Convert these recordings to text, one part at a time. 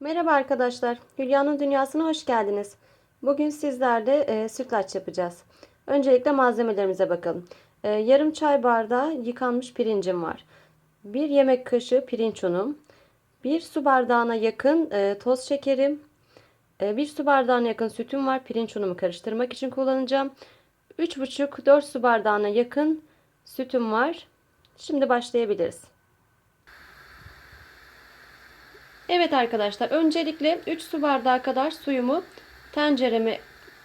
Merhaba arkadaşlar, Hülya'nın Dünyası'na hoş geldiniz. Bugün sizlerle e, sütlaç yapacağız. Öncelikle malzemelerimize bakalım. E, yarım çay bardağı yıkanmış pirincim var. Bir yemek kaşığı pirinç unum. Bir su bardağına yakın e, toz şekerim. E, bir su bardağına yakın sütüm var. Pirinç unumu karıştırmak için kullanacağım. 3,5-4 su bardağına yakın sütüm var. Şimdi başlayabiliriz. Evet arkadaşlar öncelikle 3 su bardağı kadar suyumu tencereme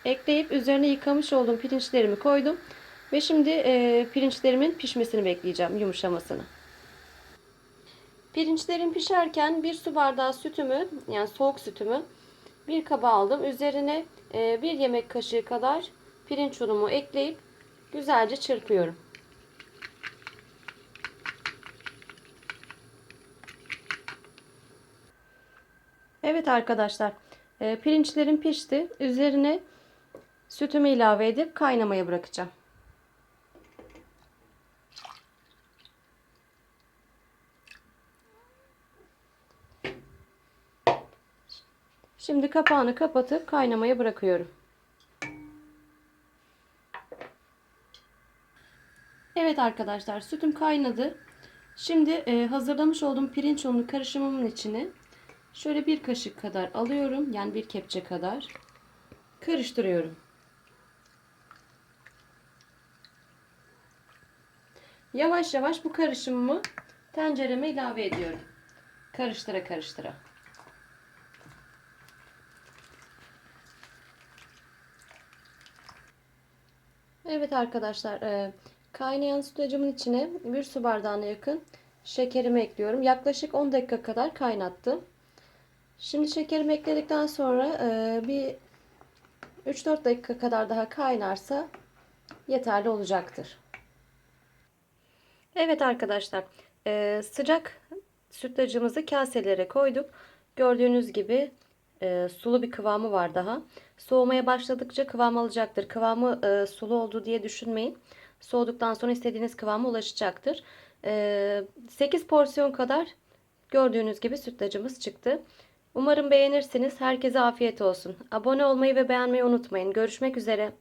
ekleyip üzerine yıkamış olduğum pirinçlerimi koydum. Ve şimdi e, pirinçlerimin pişmesini bekleyeceğim yumuşamasını. Pirinçlerim pişerken bir su bardağı sütümü yani soğuk sütümü bir kaba aldım. Üzerine e, bir yemek kaşığı kadar pirinç unumu ekleyip güzelce çırpıyorum. Evet arkadaşlar e, pirinçlerim pişti. Üzerine sütümü ilave edip kaynamaya bırakacağım. Şimdi kapağını kapatıp kaynamaya bırakıyorum. Evet arkadaşlar sütüm kaynadı. Şimdi e, hazırlamış olduğum pirinç unlu karışımımın içine Şöyle bir kaşık kadar alıyorum. Yani bir kepçe kadar. Karıştırıyorum. Yavaş yavaş bu karışımımı tencereme ilave ediyorum. Karıştıra karıştıra. Evet arkadaşlar e, kaynayan sütlacımın içine bir su bardağına yakın şekerimi ekliyorum. Yaklaşık 10 dakika kadar kaynattım. Şimdi şekerimi ekledikten sonra e, bir 3-4 dakika kadar daha kaynarsa yeterli olacaktır. Evet arkadaşlar e, sıcak sütlacımızı kaselere koyduk. Gördüğünüz gibi e, sulu bir kıvamı var daha. Soğumaya başladıkça kıvam alacaktır. Kıvamı sulu oldu diye düşünmeyin. Soğuduktan sonra istediğiniz kıvama ulaşacaktır. E, 8 porsiyon kadar gördüğünüz gibi sütlacımız çıktı. Umarım beğenirsiniz. Herkese afiyet olsun. Abone olmayı ve beğenmeyi unutmayın. Görüşmek üzere.